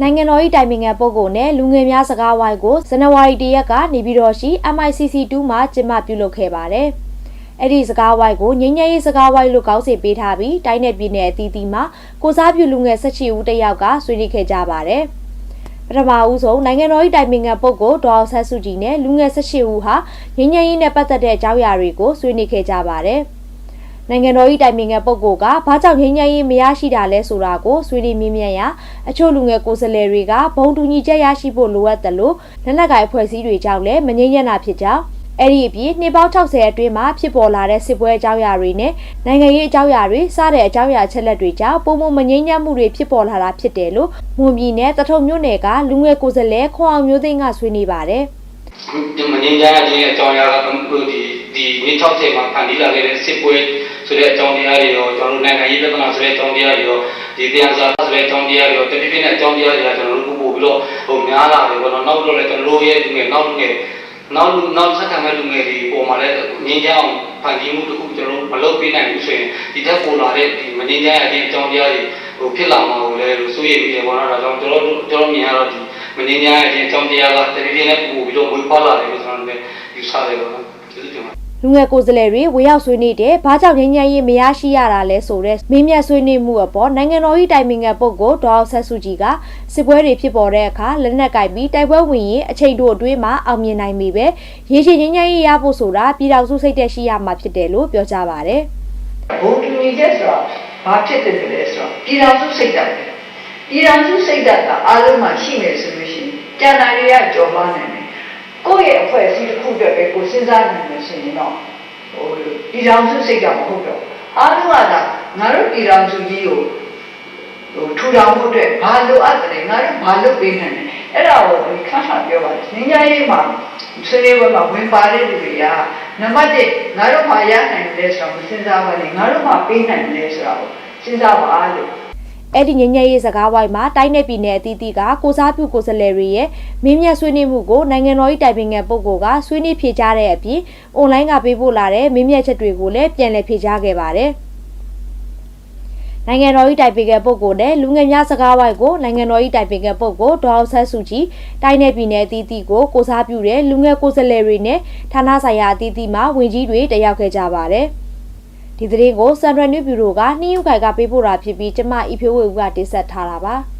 နိုင်ငံတော်၏တိုင်ပင်ခံပုဂ္ဂိုလ်နဲ့လူငယ်များစကားဝိုင်းကိုဇန်နဝါရီ၁ရက်ကနေပြီးတော့ရှိ MICC 2မှာကျင်းပပြုလုပ်ခဲ့ပါတယ်။အဲ့ဒီစကားဝိုင်းကိုငြိမ်းချမ်းရေးစကားဝိုင်းလို့ကောင်းစီပေးထားပြီးတိုင်းနယ်ပြည်နယ်အသီးသီးမှာကိုစားပြုလူငယ်၁၈ဦးတယောက်ကဆွေးနွေးခဲ့ကြပါတယ်။ပထမဦးဆုံးနိုင်ငံတော်၏တိုင်ပင်ခံပုဂ္ဂိုလ်ဒေါ်ဆန်းစုကြည်နဲ့လူငယ်၁၈ဦးဟာငြိမ်းချမ်းရေးနဲ့ပတ်သက်တဲ့အကြောင်းအရာတွေကိုဆွေးနွေးခဲ့ကြပါတယ်။ နိုင်ငံတော်၏တိုင်ပင်ခံပုဂ္ဂိုလ်ကဘာကြောင့်ငြိမ်းချမ်းရေးမရရှိတာလဲဆိုတာကိုဆွေးနွေးမြင်းမြန်းရာအချို့လူငယ်ကိုယ်စားလှယ်တွေကဘုံတူညီချက်ရရှိဖို့လိုအပ်တယ်လို့လက်နက်ကိုင်အဖွဲ့အစည်းတွေကြောင့်လည်းမငြိမ်းချမ်းတာဖြစ်ကြောင်းအဲ့ဒီအပြင်နှစ်ပေါင်း60အတွင်းမှာဖြစ်ပေါ်လာတဲ့စစ်ပွဲအကြောင်းအရာတွေနဲ့နိုင်ငံရေးအကြောင်းအရာတွေစတဲ့အကြောင်းအရာချက်လက်တွေကြောင့်ပုံမမငြိမ်းချမ်းမှုတွေဖြစ်ပေါ်လာတာဖြစ်တယ်လို့မွန်ပြည်နယ်တထုံမြို့နယ်ကလူငယ်ကိုယ်စားလှယ်ခွန်အောင်မျိုးသိန်းကဆွေးနွေးပါတယ်ဒီမငင်းကြရခြင်းအကြောင်းအရာကဒီ ဒီမြေ60မှာဖန်တီးလာခဲ့တဲ့စစ်ပွဲဆိုတဲ့အကြောင်းတရားတွေရောကျွန်တော်တို့နိုင်ငံရေးပြဿနာဆိုတဲ့အကြောင်းတရားတွေရောဒီတရားစာဆိုတဲ့အကြောင်းတရားတွေရောတတိပိနဲ့အကြောင်းတရားတွေကကျွန်တော်တို့ပို့ပြီးတော့ဟိုများလာတယ်ပေါ့နော်နောက်တော့လည်းကျွန်တော်တို့ရဲ့လူငယ်နောက်လူငယ်နောက်လူနောက်ဆက်ခံမဲ့လူငယ်တွေပုံမှာလည်းငင်းကြအောင်ဖန်တီးမှုတစ်ခုကျွန်တော်တို့မလုပ်ပေးနိုင်ဘူးဆိုရင်ဒီတက်ပေါ်လာတဲ့ဒီမငင်းကြရခြင်းအကြောင်းတရားတွေဟိုဖြစ်လာမှာကိုလည်းစိုးရိမ်ပြီးတယ်ပေါ့နော်ဒါကြောင့်ကျွန်တော်တို့ကျွန်တော်မြင်ရတော့ဒီမငင်းကြရခြင်းအကြောင်းတရားကတတိပိနဲ့ပို့ပြီးတော့ဝေဖွာလာတယ်လို့ကျွန်တော်တို့ယူဆတယ်ပေါ့နော်ကျေးဇူးတင်ပါတယ် လူငယ်ကိုယ်စားလှယ်တွေဝေရောက်ဆွေးနွေးတဲ့ဘာကြောင့်ငြိမ်းချမ်းရေးမရရှိရတာလဲဆိုတဲ့မင်းမြတ်ဆွေးနွေးမှုအပေါ်နိုင်ငံတော်၏တိုင်ပင်ခံပုဂ္ဂိုလ်ဒေါအောင်ဆန်းစုကြည်ကစစ်ပွဲတွေဖြစ်ပေါ်တဲ့အခါလက်နက်ကင်ပြီးတိုက်ပွဲဝင်ရင်အချိန်တို့အတွင်းမှာအောင်မြင်နိုင်ပြီပဲရေရှည်ငြိမ်းချမ်းရေးရဖို့ဆိုတာပြည်တော်စုစိတ်သက်ရှိရမှာဖြစ်တယ်လို့ပြောကြားပါတယ်ဘုံတူညီချက်ဆိုတော့ဘာဖြစ်တယ်လဲဆိုတော့ပြည်တော်စုစိတ်ဓာတ်ပဲပြည်တော်စုစိတ်ဓာတ်ကအားလုံးမှာရှိနေဆိုလို့ရှိရင်ကျန်တာတွေကကြော်လွှားနိုင်တယ် ကိုယ့်ရဲ့အဖွဲ့အစည်းတစ်ခုတည်းပဲကိုစဉ်းစားနိုင်မယ်ဆိုရင်တော့ဟိုပြည်တော်စုစိတ်ဓာတ်မဟုတ်တော့အားလုံးကသာငါတို့ပြည်တော်စုကြီးကိုဟိုထူထောင်ဖို့အတွက်ဘာလိုအပ်တယ်ငါတို့ဘာလုပ်ပေးနိုင်တယ်အဲ့ဒါကိုဒီခါခါပြောပါတယ်ငင်းကြရေးမှာဆွေးနွေးပွဲမှာဝင်ပါတဲ့လူတွေကနံပါတ်1ငါတို့မှာရနိုင်တယ်ဆိုတော့မစဉ်းစားပါနဲ့ငါတို့မှာပေးနိုင်တယ်ဆိုတော့စဉ်းစားပါလို့ အဲ့ဒီငញ្ញရေးစကားဝိုင်းမှာတိုင်းနယ်ပြည်နယ်အသီးသီးကကိုစားပြုကိုယ်စားလှယ်တွေရဲ့မင်းမြတ်ဆွေးနွေးမှုကိုနိုင်ငံတော်၏တိုင်ပင်ခံပုဂ္ဂိုလ်ကဆွေးနွေးဖြေကြားတဲ့အပြင်အွန်လိုင်းကပေးပို့လာတဲ့မင်းမြတ်ချက်တွေကိုလည်းပြန်လည်ဖြေကြားခဲ့ပါတယ်။နိုင်ငံတော်၏တိုင်ပင်ခံပုဂ္ဂိုလ်နဲ့လူငယ်များစကားဝိုင်းကိုနိုင်ငံတော်၏တိုင်ပင်ခံပုဂ္ဂိုလ်ဒေါအောင်ဆန်းစုကြည်တိုင်းနယ်ပြည်နယ်အသီးသီးကိုကိုစားပြုတဲ့လူငယ်ကိုယ်စားလှယ်တွေနဲ့ဌာနဆိုင်ရာအသီးသီးမှဝင်ကြီးတွေတက်ရောက်ခဲ့ကြပါတယ်။ ဒီသတင်းကိုစန်ရနျူဘျူရိုကနှီးယူခိုင်ကပေးပို့တာဖြစ်ပြီးကျမအီဖြိုးဝေဦးကတင်ဆက်ထားတာပါ။